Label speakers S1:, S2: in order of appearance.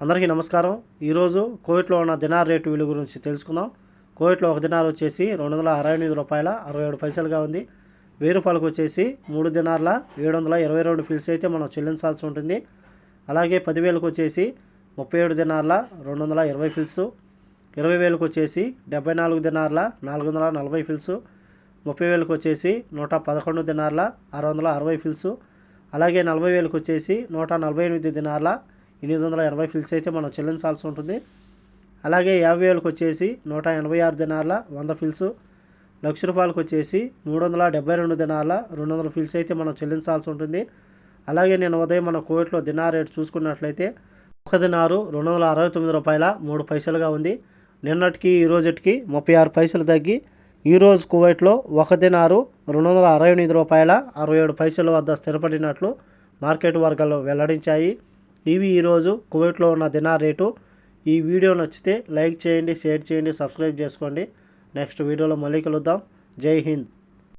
S1: అందరికీ నమస్కారం. ఈరోజు కోవిట్లో ఉన్న దినార్ రేటు విలువ గురించి తెలుసుకుందాం. కోవిట్లో ఒక దినార్ వచ్చేసి రెండు వందల అరవై ఎనిమిది రూపాయల అరవై ఏడు పైసలుగా ఉంది. వెయ్యి రూపాయలకు వచ్చేసి మూడు దినార్ల ఏడు వందల ఇరవై రెండు ఫిల్స్ అయితే మనం చెల్లించాల్సి ఉంటుంది. అలాగే పదివేలకు వచ్చేసి ముప్పై ఏడు దినార్ల రెండు వందల ఇరవై ఫిల్స్ ఇరవై వేలకు వచ్చేసి డెబ్బై నాలుగు దినార్ల నాలుగు వందల నలభై ఫిల్స్ ముప్పై వేలకు వచ్చేసి నూట పదకొండు దినార్ల ఆరు వందల అరవై ఫిల్స్ అలాగే నలభై వేలకు వచ్చేసి నూట నలభై ఎనిమిది దినార్ల ఎనిమిది వందల ఎనభై ఫిల్స్ అయితే మనం చెల్లించాల్సి ఉంటుంది. అలాగే యాభై వేలకు వచ్చేసి నూట ఎనభై ఆరు దినాల వంద ఫిల్స్ లక్ష రూపాయలకు వచ్చేసి మూడు వందల డెబ్బై రెండు దినాల రెండు వందల ఫిల్స్ అయితే మనం చెల్లించాల్సి ఉంటుంది. అలాగే నేను ఉదయం మన కోవిట్లో దినార్ రేటు చూసుకున్నట్లయితే ఒక దినారు రెండు వందల అరవై తొమ్మిది రూపాయల మూడు పైసలుగా ఉంది. నిన్నటికి ఈ రోజుకి ముప్పై ఆరు పైసలు తగ్గి ఈరోజు కువైట్లో ఒక దినారు రెండు వందల అరవై ఎనిమిది రూపాయల అరవై ఏడు పైసల వద్ద స్థిరపడినట్లు మార్కెట్ వర్గాలు వెల్లడించాయి. ఇవి ఈరోజు కువైట్లో ఉన్న దినార్ రేటు. ఈ వీడియో నచ్చితే లైక్ చేయండి షేర్ చేయండి సబ్స్క్రైబ్ చేసుకోండి. నెక్స్ట్ వీడియోలో మళ్ళీ కలుద్దాం. జై హింద్.